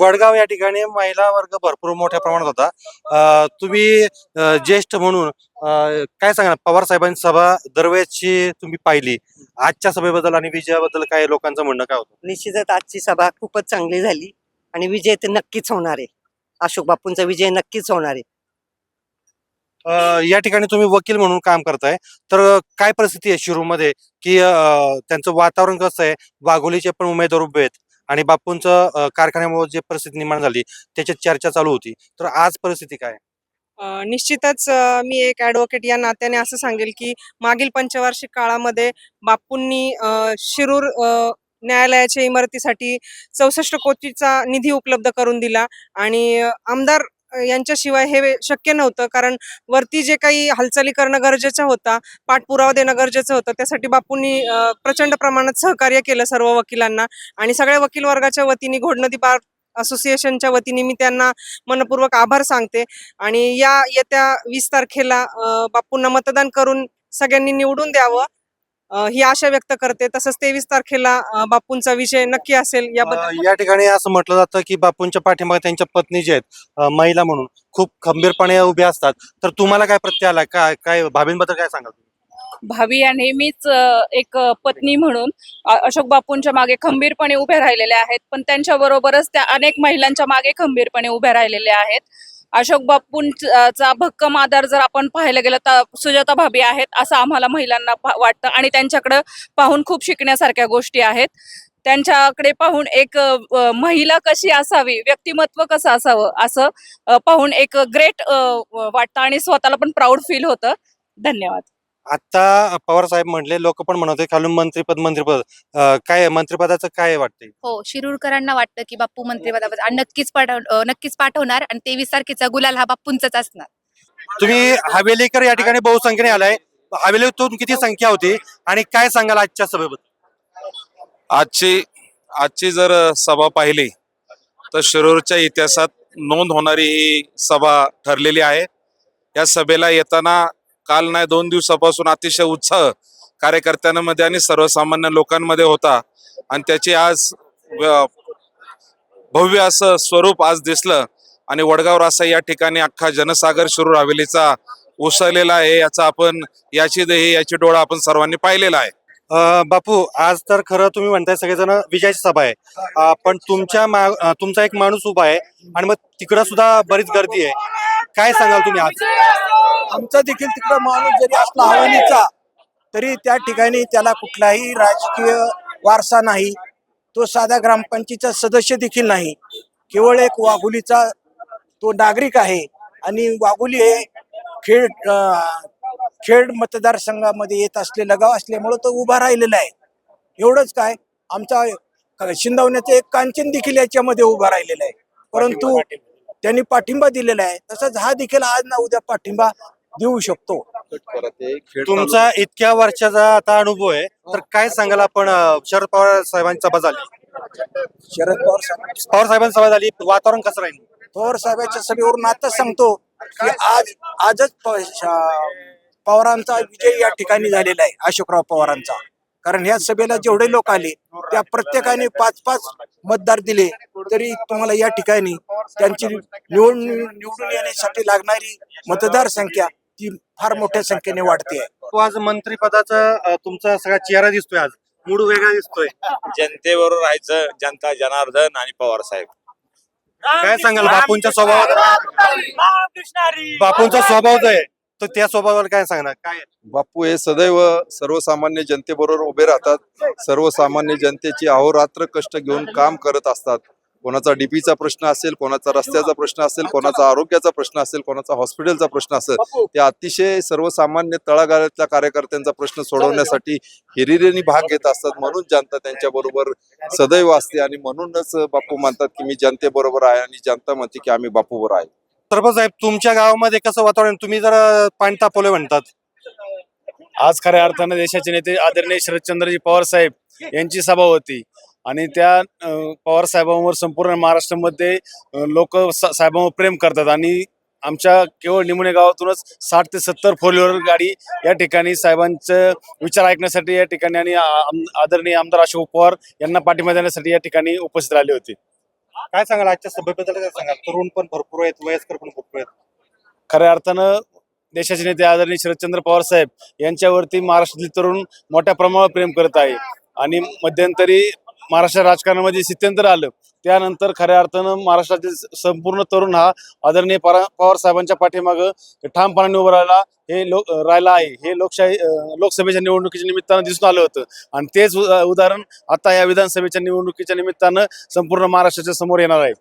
वडगाव या ठिकाणी महिला वर्ग भरपूर मोठ्या प्रमाणात होता. तुम्ही ज्येष्ठ म्हणून काय सांगा पवार साहेबांची सभा दरवेळेसची तुम्ही पाहिली. आजच्या सभेबद्दल आणि विजयाबद्दल काय लोकांचं म्हणणं काय होतं? निश्चितच आजची सभा खूपच चांगली झाली आणि विजय तर नक्कीच होणार आहे. अशोक बापूंचा विजय नक्कीच होणार आहे. या ठिकाणी तुम्ही वकील म्हणून काम करताय. तर काय परिस्थिती आहे शिरूरमध्ये? की त्यांचं वातावरण कसं आहे? वाघोलीचे पण उमेदवार उभे आहेत. आणि बापूंचं कारखान्यामुळे जे परिस्थिती निर्माण झाली त्याची चर्चा चालू होती. तर आज परिस्थिती काय? निश्चितच मी एक ॲडव्होकेट या नात्याने असं सांगेल की मागील पंचवार्षिक काळामध्ये बापूंनी शिरूर न्यायालयाच्या इमारतीसाठी चौसष्ट कोटीचा निधी उपलब्ध करून दिला आणि आमदार यांच्याशिवाय हे शक्य नव्हतं. कारण वरती जे काही हालचाली करणं गरजेचं होता पाठपुरावा देणं गरजेचं होतं त्यासाठी बापूंनी प्रचंड प्रमाणात सहकार्य केलं सर्व वकिलांना. आणि सगळ्या वकील वर्गाच्या वतीने घोडनदी बार असोसिएशनच्या वतीने मी त्यांना मनपूर्वक आभार सांगते. आणि या येत्या वीस तारखेला बापूंना मतदान करून सगळ्यांनी निवडून द्यावं. ही आशा व्यक्त करते. तसंच तेवीस तारखेला बापूंचा विजय नक्की असेल याबद्दल या ठिकाणी असं म्हटलं जातं की बापूंच्या पाठीमागे त्यांच्या पत्नी जे आहेत महिला म्हणून खूप खंबीरपणे उभ्या असतात. तर तुम्हाला काय प्रत्यय आला? काय काय भाभींबद्दल काय सांगाल तुम्ही? भावी या नेहमीच एक पत्नी म्हणून अशोक बापूंच्या मागे खंबीरपणे उभ्या राहिलेल्या आहेत. पण त्यांच्या बरोबरच त्या अनेक महिलांच्या मागे खंबीरपणे उभ्या राहिलेल्या आहेत. अशोक बापूंचा भक्कम आधार जर आपण पाहायला गेलं तर सुजाता भाभी आहेत असं आम्हाला महिलांना वाटतं. आणि त्यांच्याकडं पाहून खूप शिकण्यासारख्या गोष्टी आहेत. त्यांच्याकडे पाहून एक महिला कशी असावी व्यक्तिमत्व कसं असावं असं पाहून एक ग्रेट वाटतं आणि स्वतःला पण प्राऊड फील होतं. धन्यवाद. आता पवार साहेब म्हणले लोक पण म्हणत होते खालून मंत्रीपद मंत्रीपद. अ, काय आहे? मंत्रिपदाचं काय वाटतंय? हो शिरूरकरांना वाटतं की बाप्पू मंत्रिपदावर आणि नक्कीच पाठव अं, नक्कीच पाठवणार आणि तेवीस तारखेचा गुलाल हा बाप्पूंचाच असणार. तुम्ही हवेलीकर या ठिकाणी बहुसंख्येने आलाय. हवेलीतून किती संख्या होती आणि काय सांगाल आजच्या सभेबद्दल? आजची आजची जर सभा पाहिली तर शिरूरच्या इतिहासात नोंद होणारी ही सभा ठरलेली आहे. या सभेला येताना काल नाही दोन दिवसापासून अतिशय उत्साह कार्यकर्त्यांमध्ये आणि सर्वसामान्य लोकांमध्ये होता. आणि त्याची आज भव्य असं स्वरूप आज दिसलं. आणि वडगाव रासा या ठिकाणी अख्खा जनसागर शिरूर हवेलीचा उसळलेला आहे याचा आपण याची देही याची डोळा आपण सर्वांनी पाहिलेला आहे. बापू आज तर खरं तुम्ही म्हणताय सगळेजण विजयाची सभा आहे. पण तुमच्या मा- तुमचा एक माणूस उभा आहे आणि मग तिकडं सुद्धा बरीच गर्दी आहे. काय सांगाल तुम्ही आज? आमचा देखील तिकडं माणूस जरी असला हवेलीचा तरी त्या ठिकाणी त्याला कुठलाही राजकीय वारसा नाही. तो साधा ग्रामपंचायतीचा सदस्य देखील नाही. केवळ एक वाघुलीचा तो नागरिक आहे. आणि वाघुली हे खेड खेड मतदारसंघामध्ये येत असलेलं गाव असल्यामुळं तो उभा राहिलेला आहे. एवढंच काय आमचा शिंदवण्याचा एक कांचन देखील याच्यामध्ये उभा राहिलेला आहे. परंतु त्यांनी पाठिंबा दिलेला आहे. तसंच हा देखील आज ना उद्या पाठिंबा देऊ शकतो. तुमचा इतक्या वर्षाचा आता अनुभव आहे. तर काय सांगाल आपण शरद पवार साहेबांची सभा झाली? शरद पवार साहेब पवार साहेबांची सभा झाली. वातावरण कसं राहील? पवार साहेबांच्या सभेवरून आता सांगतो की आज आजच प- शा- पवारांचा विजय या ठिकाणी झालेला आहे अशोकराव पवारांचा. कारण ह्या सभेला जेवढे लोक आले त्या प्रत्येकाने पाच पाच मतदार दिले. तरी तुम्हाला या ठिकाणी त्यांची निवडून निवडून येण्यासाठी लागणारी मतदार संख्या ती फार मोठ्या संख्येने वाढते आहे. तो आज मंत्रिपदाचा तुमचा सगळा चेहरा दिसतोय आज. मूड वेगळा दिसतोय. जनतेबरोबर राहायचं जनता जनार्दन आणि पवार साहेब. काय सांगाल बापूंच्या स्वभावात? बापूंचा स्वभाव जो आहे. तर त्या स्वभावाला काय सांगणार? काय? बापू हे सदैव सर्वसामान्य जनतेबरोबर उभे राहतात. सर्वसामान्य जनतेची अहोरात्र कष्ट घेऊन काम करत असतात. कोणाचा डीपीचा प्रश्न असेल कोणाचा रस्त्याचा प्रश्न असेल कोणाचा आरोग्याचा प्रश्न असेल कोणाचा हॉस्पिटलचा प्रश्न असेल ते अतिशय सर्वसामान्य तळागाळातल्या कार्यकर्त्यांचा प्रश्न सोडवण्यासाठी हिरिरेनी भाग घेत असतात म्हणून जनता त्यांच्या बरोबर सदैव असते. आणि म्हणूनच बापू म्हणतात की मी जनतेबरोबर आहे आणि जनता म्हणते की आम्ही बापूवर आहे. सरपंच साहेब तुमच्या गावामध्ये कसं वातावरण तुम्ही जर पाणी तापवलं म्हणतात. आज खऱ्या अर्थानं देशाचे नेते आदरणीय शरदचंद्रजी पवार साहेब यांची सभा होती. आणि त्या पवार साहेबांवर संपूर्ण महाराष्ट्रामध्ये लोक साहेबांवर प्रेम करतात. आणि आमच्या केवळ निमुणे गावातूनच साठ ते सत्तर फोर व्हीलर गाडी या ठिकाणी साहेबांचं विचार ऐकण्यासाठी या ठिकाणी आणि आदरणीय आमदार अशोक पवार यांना पाठिंबा देण्यासाठी या ठिकाणी उपस्थित राहिले होते. काय सांगाल? आजच्या सभेबद्दल काय सांगाल? तरुण पण भरपूर आहेत वयस्कर पण भरपूर आहेत. खऱ्या अर्थानं देशाचे नेते आदरणीय शरदचंद्र पवार साहेब यांच्यावरती महाराष्ट्रातील तरुण मोठ्या प्रमाणावर प्रेम करत आहे. आणि मध्यंतरी महाराष्ट्र राजकारणामध्ये स्थित्यंतर आलं. त्यानंतर खऱ्या अर्थानं महाराष्ट्रातील संपूर्ण तरुण हा आदरणीय परा पवार साहेबांच्या पाठीमागं ठामपणाने उभं राहिला. हे लोक राहिला आहे. हे लोकशाही लोकसभेच्या निवडणुकीच्या निमित्तानं दिसून आलं होतं. आणि तेच उदाहरण आता या विधानसभेच्या निवडणुकीच्या निमित्तानं संपूर्ण महाराष्ट्राच्या समोर येणार आहे.